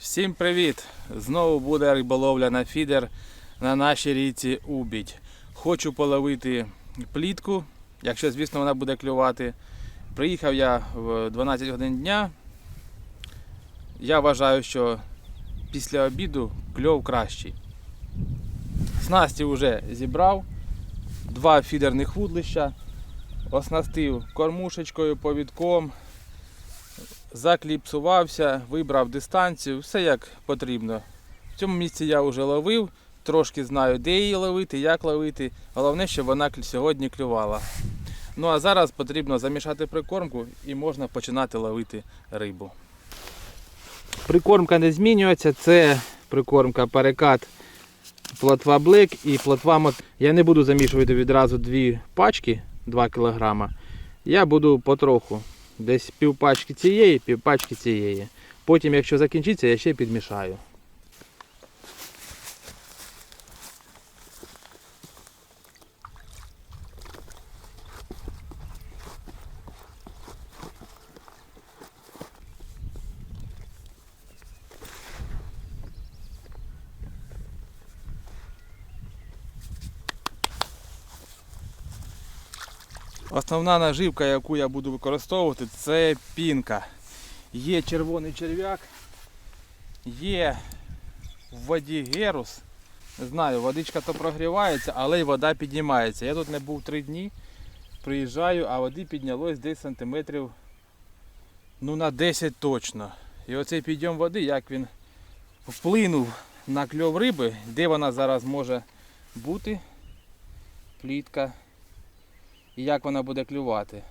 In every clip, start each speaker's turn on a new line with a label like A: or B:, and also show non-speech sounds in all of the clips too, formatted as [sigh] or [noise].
A: Всім привіт! Знову буде риболовля на фідер на нашій річці Убідь. Хочу половити плітку, якщо, звісно, вона буде клювати. Приїхав я в 12 годин дня. Я вважаю, що після обіду кльов кращий. Снасті вже зібрав, два фідерних вудлища, оснастив кормушечкою, повідком, закліпсувався, вибрав дистанцію, все як потрібно. В цьому місці я вже ловив, трошки знаю, де її ловити, як ловити. Головне, щоб вона сьогодні клювала. Ну а зараз потрібно замішати прикормку і можна починати ловити рибу. Прикормка не змінюється, це прикормка перекат плотва Black і плотва Мот. Я не буду замішувати відразу дві пачки 2 кг. Я буду потроху. Десь півпачки цієї, півпачки цієї. Потім, якщо закінчиться, я ще підмішаю. Основна наживка, яку я буду використовувати, це пінка. Є червоний черв'як, є в воді герус. Не знаю, водичка то прогрівається, але й вода піднімається. Я тут не був три дні, приїжджаю, а води піднялось десь сантиметрів ну, на 10 точно. І оцей підйом води, як він вплинув на кльов риби, де вона зараз може бути, плітка і як вона буде клювати.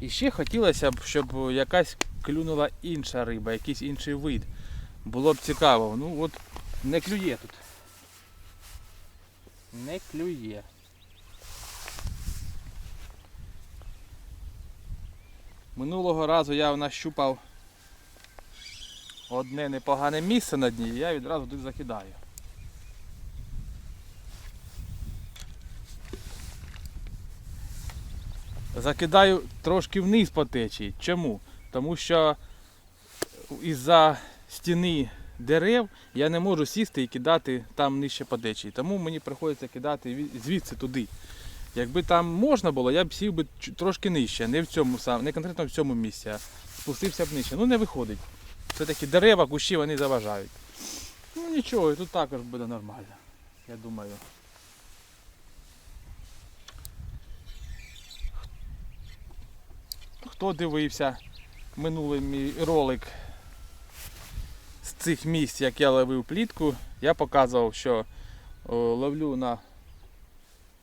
A: І ще хотілося б, щоб якась клюнула інша риба, якийсь інший вид. Було б цікаво. Ну от не клює тут. Не клює. Минулого разу я нащупав одне непогане місце на дні, і я відразу тут закидаю. Закидаю трошки вниз по течії. Чому? Тому що із-за стіни дерев я не можу сісти і кидати там нижче по течії. Тому мені приходиться кидати звідси туди. Якби там можна було, я б сів би трошки нижче, не в цьому сам, не конкретно в цьому місці, а спустився б нижче. Ну не виходить. Це такі дерева, кущі, вони заважають. Ну нічого, і тут також буде нормально. Я думаю. Хто дивився минулий мій ролик з цих місць, як я ловив плітку, я показував, що ловлю на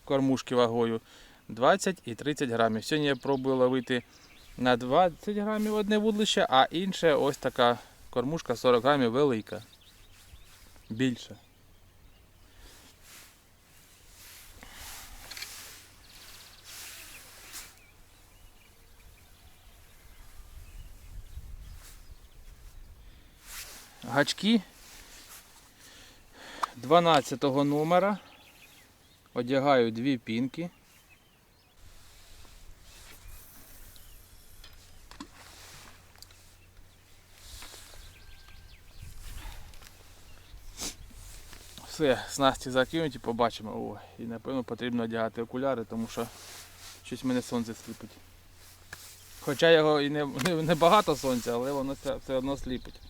A: кормушки вагою 20 і 30 грамів. Сьогодні я пробую ловити на 20 грамів одне вудлище, а інше ось така кормушка 40 грамів велика. Більше. Гачки 12 номера. Одягаю дві пінки. Все, снасті закинуті, побачимо. О, і напевно потрібно одягати окуляри, тому що щось мене сонце сліпить. Хоча його і не, не, багато сонця, але воно все одно сліпить.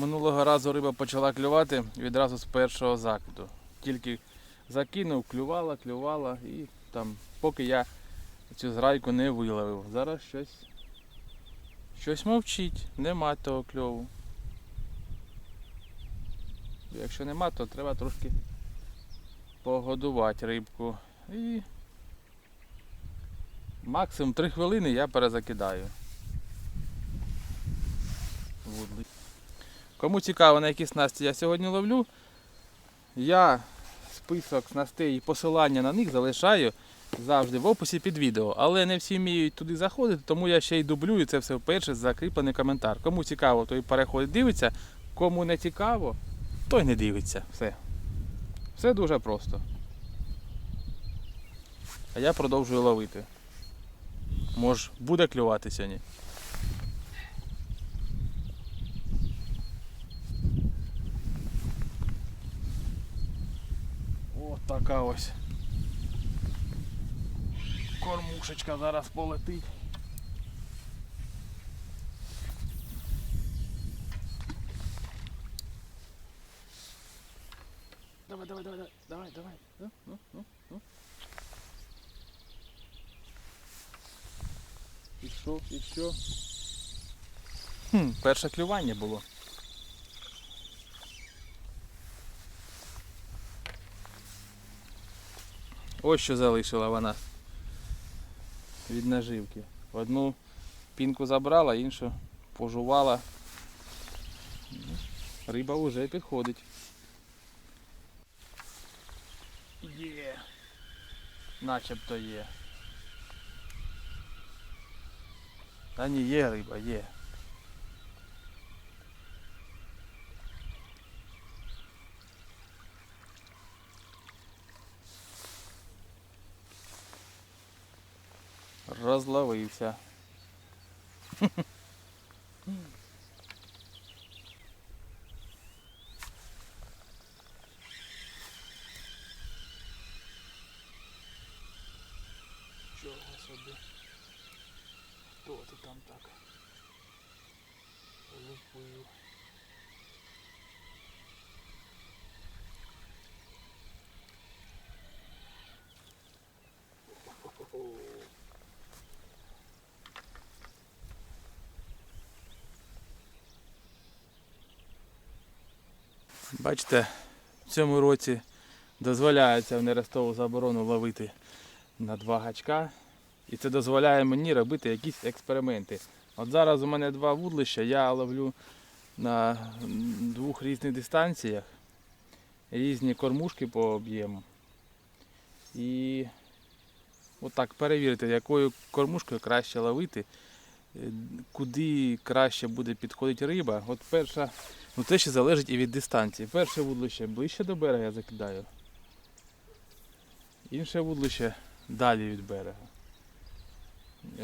A: Минулого разу риба почала клювати відразу з першого закиду. Тільки закинув, клювала, клювала і там, поки я цю зграйку не виловив. Зараз щось, щось мовчить, нема того кльову. Якщо нема, то треба трошки погодувати рибку. І максимум 3 хвилини я перезакидаю. Вудлик. Кому цікаво, на які снасті я сьогодні ловлю, я список снастей і посилання на них залишаю завжди в описі під відео. Але не всі вміють туди заходити, тому я ще й дублюю це все вперше закріплений коментар. Кому цікаво, той переходить, дивиться. Кому не цікаво, той не дивиться. Все. Все дуже просто. А я продовжую ловити. Може, буде клювати сьогодні. От така ось. Кормушечка зараз полетить. Давай, давай, давай, давай, давай, давай. Ну, ну, ну, ну. І що, і що? Хм, перше клювання було. Ось що залишила вона від наживки. Одну пінку забрала, іншу пожувала. Риба вже підходить. Є. Начебто є. Та ні, є риба, є. Розловився. Чого собі? Хто ти там так? Лупив. Бачите, в цьому році дозволяється в нерестову заборону ловити на два гачка. І це дозволяє мені робити якісь експерименти. От зараз у мене два вудлища, я ловлю на двох різних дистанціях, різні кормушки по об'єму. І отак перевірити, якою кормушкою краще ловити, е, куди краще буде підходити риба. От перша, ну це ще залежить і від дистанції. Перше вудлище ближче до берега я закидаю. Інше вудлище далі від берега.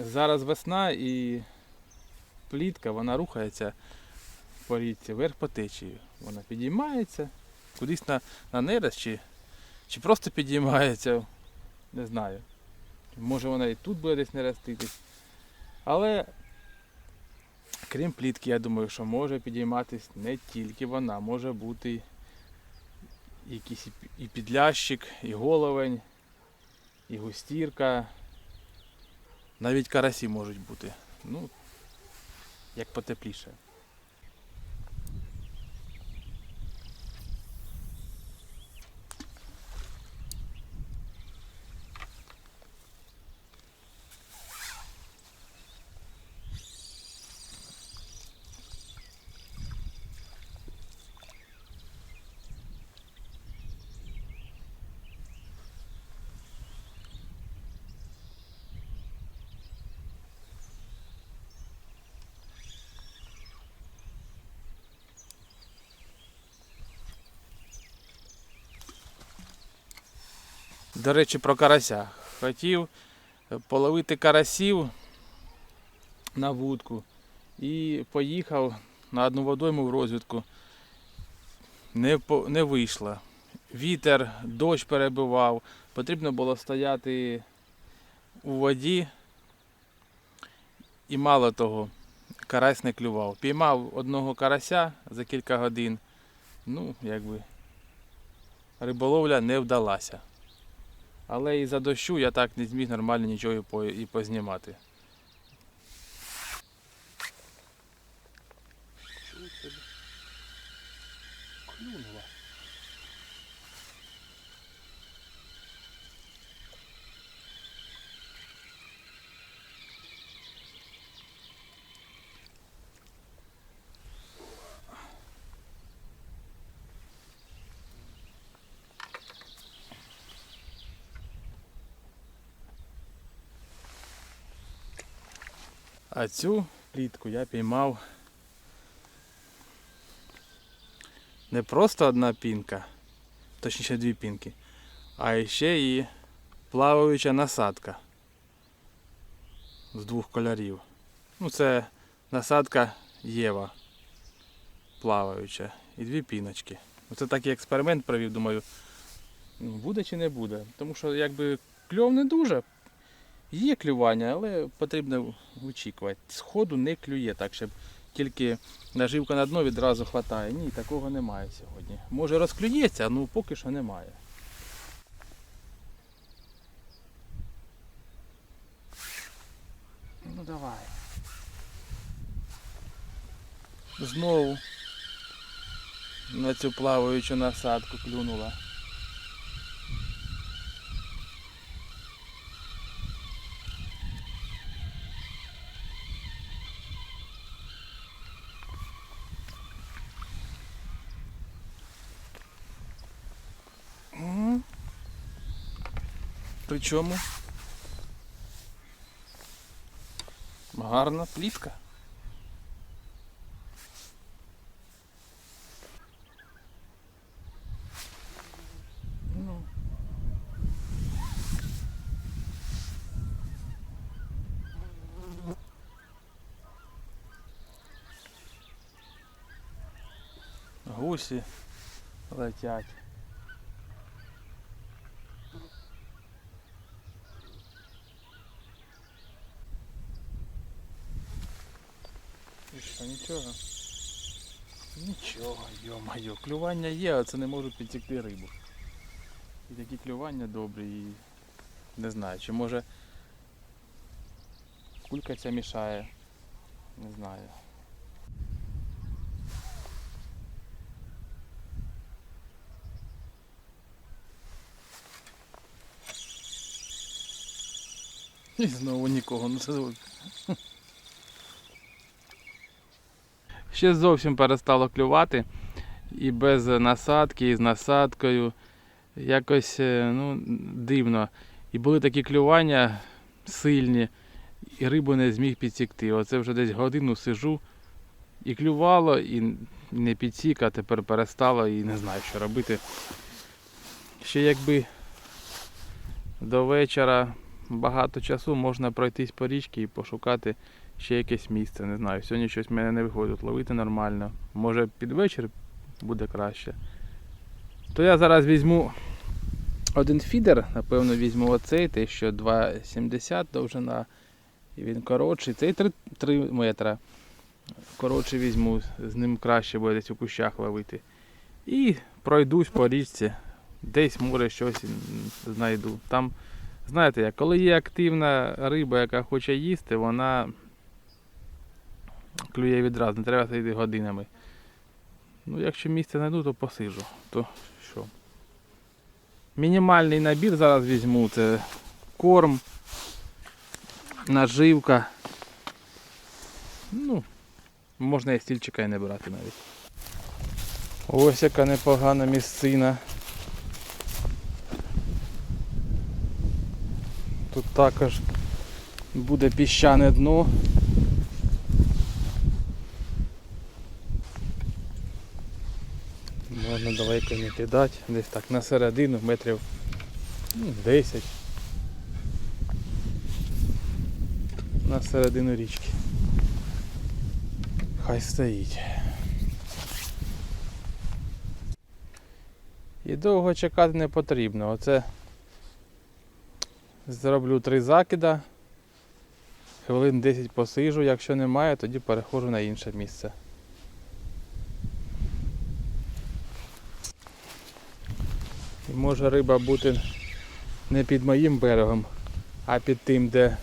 A: Зараз весна і плітка вона рухається по річці вверх по течії. Вона підіймається кудись на, на нерест чи, чи просто підіймається, не знаю. Може вона і тут буде десь нереститись. Але крім плітки, я думаю, що може підійматись не тільки вона, може бути якийсь і підлящик, і головень, і густірка. Навіть карасі можуть бути. Ну, як потепліше. До речі, про карася. Хотів е, половити карасів на вудку і поїхав на одну водойму в розвідку. Не, не вийшло. Вітер, дощ перебивав. Потрібно було стояти у воді. І мало того, карась не клював. Піймав одного карася за кілька годин. Ну, якби риболовля не вдалася. Але і за дощу я так не зміг нормально нічого і по- і познімати. Клюнула. А цю плітку я піймав не просто одна пінка, точніше дві пінки, а ще і плаваюча насадка з двох кольорів. Ну, це насадка Єва плаваюча і дві піночки. Оце такий експеримент провів, думаю, ну, буде чи не буде. Тому що якби кльов не дуже. Є клювання, але потрібно очікувати. Сходу не клює так, щоб тільки наживка на дно відразу хватає. Ні, такого немає сьогодні. Може розклюється, ну поки що немає. Ну давай. Знову на цю плаваючу насадку клюнула. Причому гарна плітка. Ну. Летять. І що, нічого? Нічого, йо-моє, клювання є, а це не можуть підтекти рибу. І такі клювання добрі і не знаю, чи може кулька ця мішає. Не знаю. І знову нікого. Ну це Ще зовсім перестало клювати. І без насадки, і з насадкою. Якось е, ну, дивно. І були такі клювання сильні, і рибу не зміг підсікти. Оце вже десь годину сижу. І клювало, і не підсік, а тепер перестало і не знаю, що робити. Ще якби до вечора багато часу можна пройтись по річці і пошукати ще якесь місце. Не знаю. Сьогодні щось в мене не виходить ловити нормально. Може під вечір буде краще. То я зараз візьму один фідер, напевно, візьму оцей, той, що 2,70 довжина. І він коротший. Цей 3, 3 метра. Коротший візьму, з ним краще буде десь у кущах ловити. І пройдусь по річці. Десь може щось знайду. Там, знаєте, коли є активна риба, яка хоче їсти, вона клює відразу, не треба сидіти годинами. Ну, якщо місце знайду, то посижу. То що? Мінімальний набір зараз візьму. Це корм, наживка. Ну, можна і стільчика і не брати навіть. Ось яка непогана місцина. Тут також буде піщане дно. Можна далеко не кидати, десь так на середину метрів ну, 10. На середину річки. Хай стоїть. І довго чекати не потрібно. Оце зроблю три закида. Хвилин 10 посижу, якщо немає, тоді переходжу на інше місце. І може риба бути не під моїм берегом, а під тим, де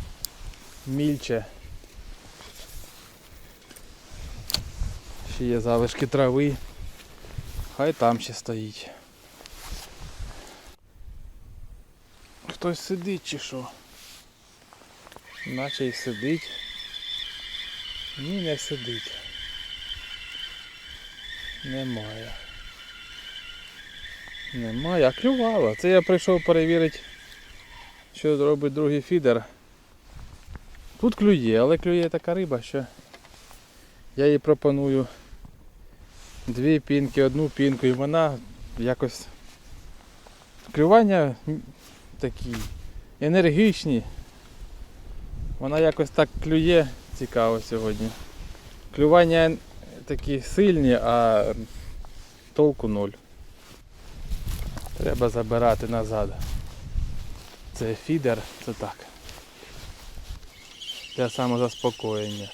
A: мільче. Ще є залишки трави. Хай там ще стоїть. Хтось сидить чи що? Наче й сидить. Ні, не сидить. Немає. Немає, а клювало. Це я прийшов перевірити, що робить другий фідер. Тут клює, але клює така риба, що я їй пропоную дві пінки, одну пінку, і вона якось клювання такі енергічні. Вона якось так клює цікаво сьогодні. Клювання такі сильні, а толку ноль. Треба забирати назад. Це фідер, це так. Для самозаспокоєння.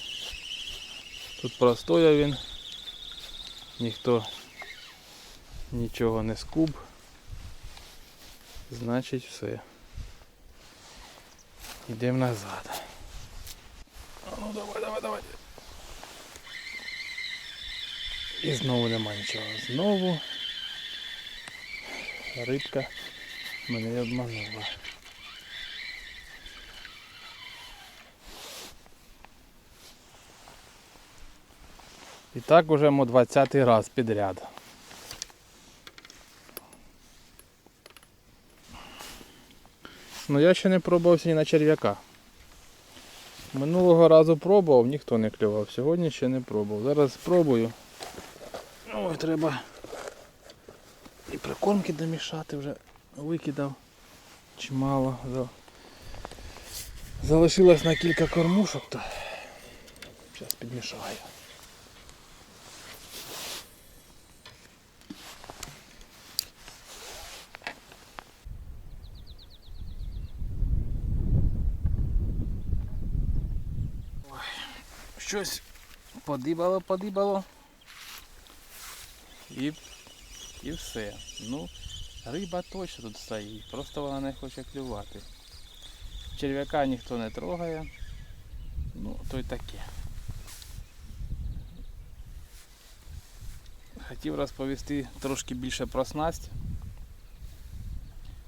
A: Тут простояв він. Ніхто нічого не скуб. Значить все. Йдемо назад. А ну давай, давай, давай. І знову нема нічого. Знову рибка мене обманула. І так уже мо 20 раз підряд. Ну я ще не пробував сьогодні на черв'яка. Минулого разу пробував, ніхто не клював. Сьогодні ще не пробував. Зараз спробую. Ой, треба і прикормки домішати вже викидав. Чимало. За- Залишилось на кілька кормушок, то зараз підмішаю. щось подибало, подибало. І, і все. Ну, риба точно тут стоїть, просто вона не хоче клювати. Черв'яка ніхто не трогає. Ну, то й таке. Хотів розповісти трошки більше про снасть.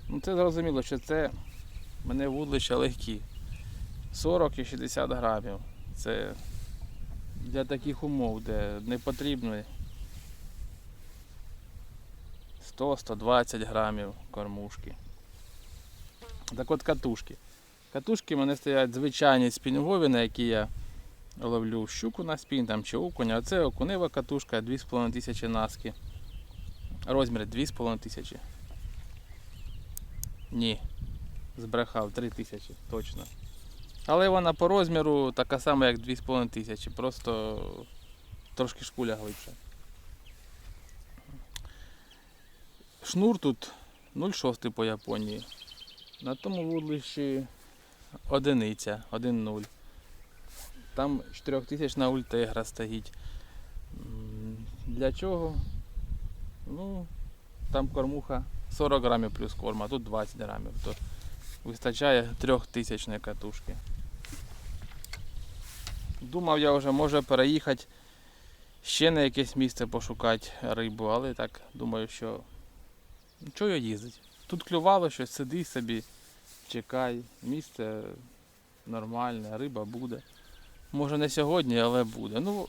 A: Ну це зрозуміло, що це мене вудлища легкі. 40 і 60 грамів. Це для таких умов, де не потрібно 100-120 грамів кормушки. Так от катушки. Катушки в мене стоять звичайні спінгові, на які я ловлю щуку на спін там, чи окуня. А це окунева катушка 2500 наски. Розмір 2500. Ні. Збрехав 3000, точно. Але вона по розміру така сама, як 2500, просто трошки шпуля глибша. Шнур тут 0,6 по Японії. На тому вудлищі одиниця, 1,0. Там 4000 на ультегра стоїть. Для чого? Ну, там кормуха 40 грамів плюс корма, тут 20 грамів. То вистачає 3000 катушки. Думав я вже може переїхати ще на якесь місце пошукати рибу, але так думаю, що чого їздить. Тут клювало щось, сиди собі, чекай, місце нормальне, риба буде. Може не сьогодні, але буде. Ну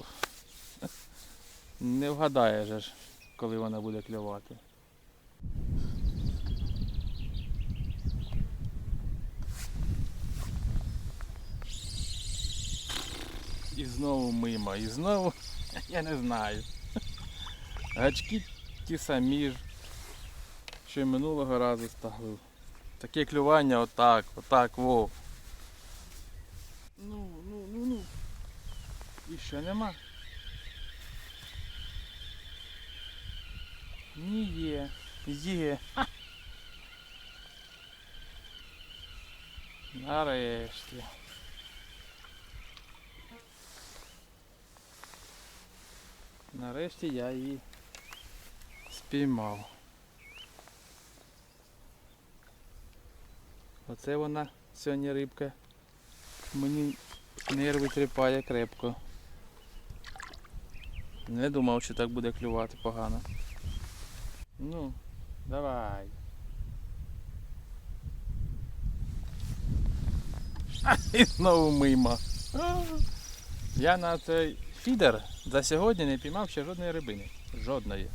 A: не вгадаєш, ж, коли вона буде клювати. І знову мимо, і знову [laughs] я не знаю. Гачки ті самі ж, й минулого разу ставив. Таке клювання отак, отак, во. Ну, ну, ну, ну. І що нема? Ні, є. Є. Ха. Нарешті. Нарешті я її спіймав. Оце вона сьогодні рибка. Мені нерви тріпає крепко. Не думав, що так буде клювати погано. Ну, давай. [laughs] І знову мимо. Я на цей фідер за сьогодні не піймав ще жодної рибини. Жодної.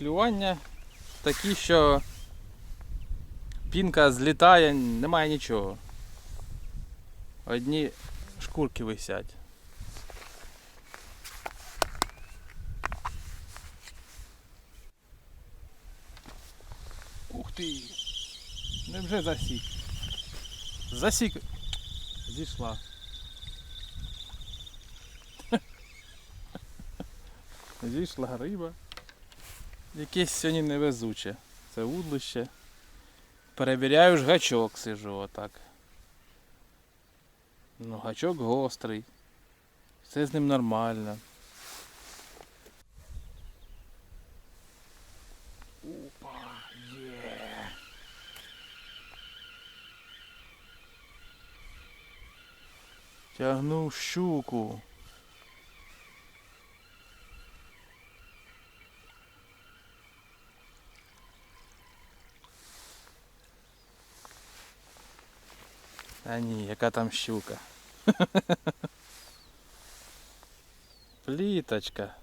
A: Клювання такі, що пінка злітає, немає нічого. Одні шкурки висять. Ух ти! Невже засік? Засік. Зійшла. [laughs] Зійшла риба. Якесь сьогодні невезуче. Це удлище. Перевіряю ж гачок сижу отак. Ну, гачок гострий. Все з ним нормально. Опа, є. Тягнув щуку. А ні, яка там щука. [laughs] Пліточка.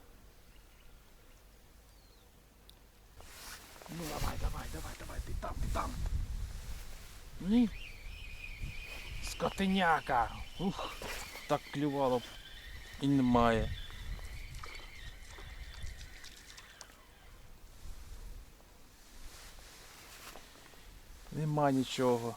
A: Ну давай, давай, давай, давай, ти там, ти там. Ні. Скотиняка. Ух, так клювало б. І немає. Нема нічого.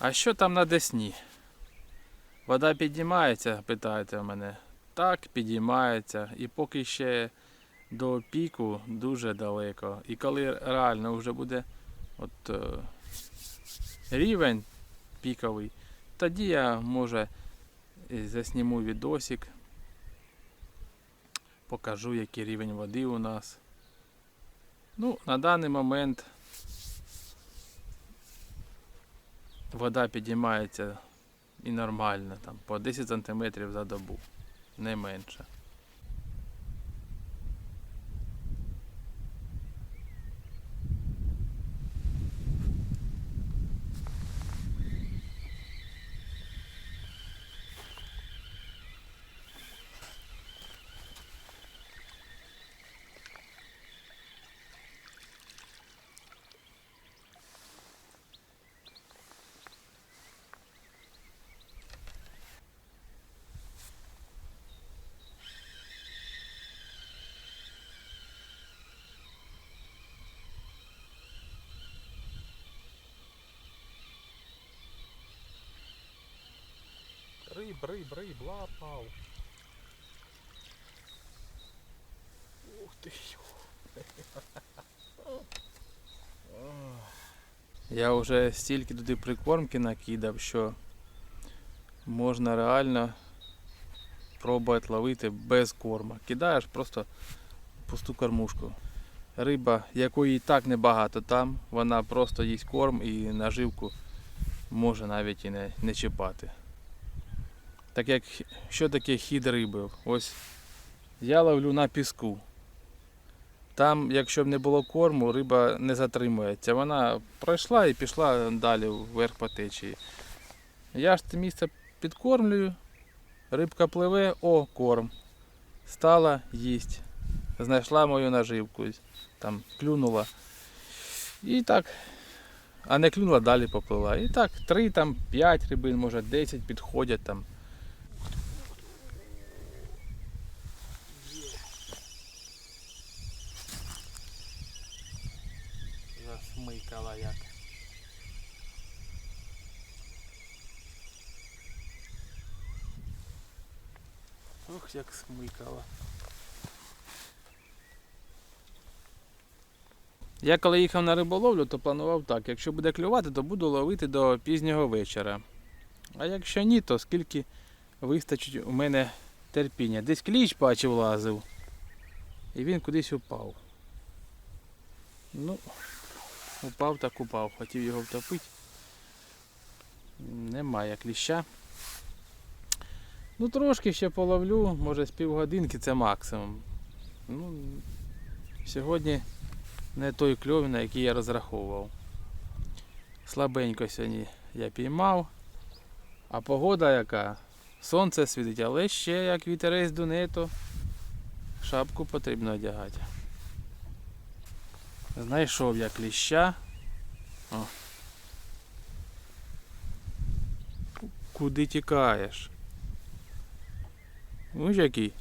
A: А що там на Десні? Вода піднімається, питаєте мене. Так, підіймається. І поки ще до піку дуже далеко. І коли реально вже буде от, е, рівень піковий, тоді я може засніму відосик. Покажу, який рівень води у нас. Ну, на даний момент вода підіймається і нормально, там, по 10 см за добу, не менше. Риб, риб, риб, лапав. Ух ти. Я вже стільки туди прикормки накидав, що можна реально пробувати ловити без корма. Кидаєш просто пусту кормушку. Риба, якої і так небагато там, вона просто їсть корм і наживку може навіть і не, не чіпати. Так як що таке хід риби? Ось я ловлю на піску. Там, якщо б не було корму, риба не затримується. Вона пройшла і пішла далі вверх по течії. Я ж це місце підкормлюю, рибка пливе, о, корм. Стала їсть. Знайшла мою наживку, там клюнула. І так, а не клюнула, далі поплила. І так, 3, там, 5 рибин, може 10 підходять там. Засмикала як. Ох, як смикала. Я коли їхав на риболовлю, то планував так. Якщо буде клювати, то буду ловити до пізнього вечора. А якщо ні, то скільки вистачить у мене терпіння. Десь кліч бачив лазив. І він кудись упав. Ну, упав так упав. Хотів його втопити. Немає кліща. Ну трошки ще половлю, може з півгодинки це максимум. Ну, сьогодні не той кльов, на який я розраховував. Слабенько сьогодні я піймав. А погода яка? Сонце світить, але ще як вітерець дуне, то шапку потрібно одягати. Знайшов я кліща. О. Куди тікаєш? Ось який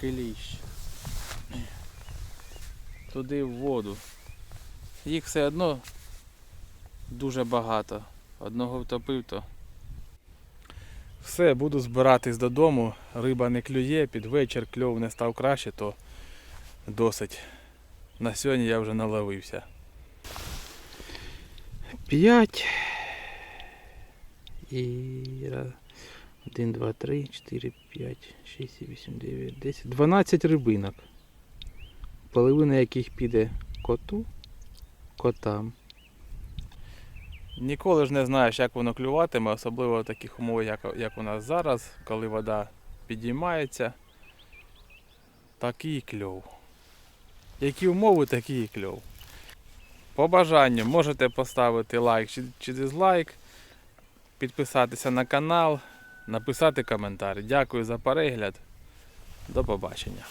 A: кліщ. Туди в воду. Їх все одно дуже багато. Одного втопив то. Все, буду збиратись додому. Риба не клює, під вечір кльов не став краще, то досить. На сьогодні я вже наловився. П'ять. І раз, один, два, три, чотири, п'ять, шість, сім, вісім, дев'ять, десять. Дванадцять рибинок. Половина яких піде коту, котам. Ніколи ж не знаєш, як воно клюватиме, особливо в таких умовах, як, як у нас зараз, коли вода підіймається. Такий кльов. Які умови, такі і кльов. По бажанню можете поставити лайк чи, дизлайк, підписатися на канал, написати коментар. Дякую за перегляд. До побачення.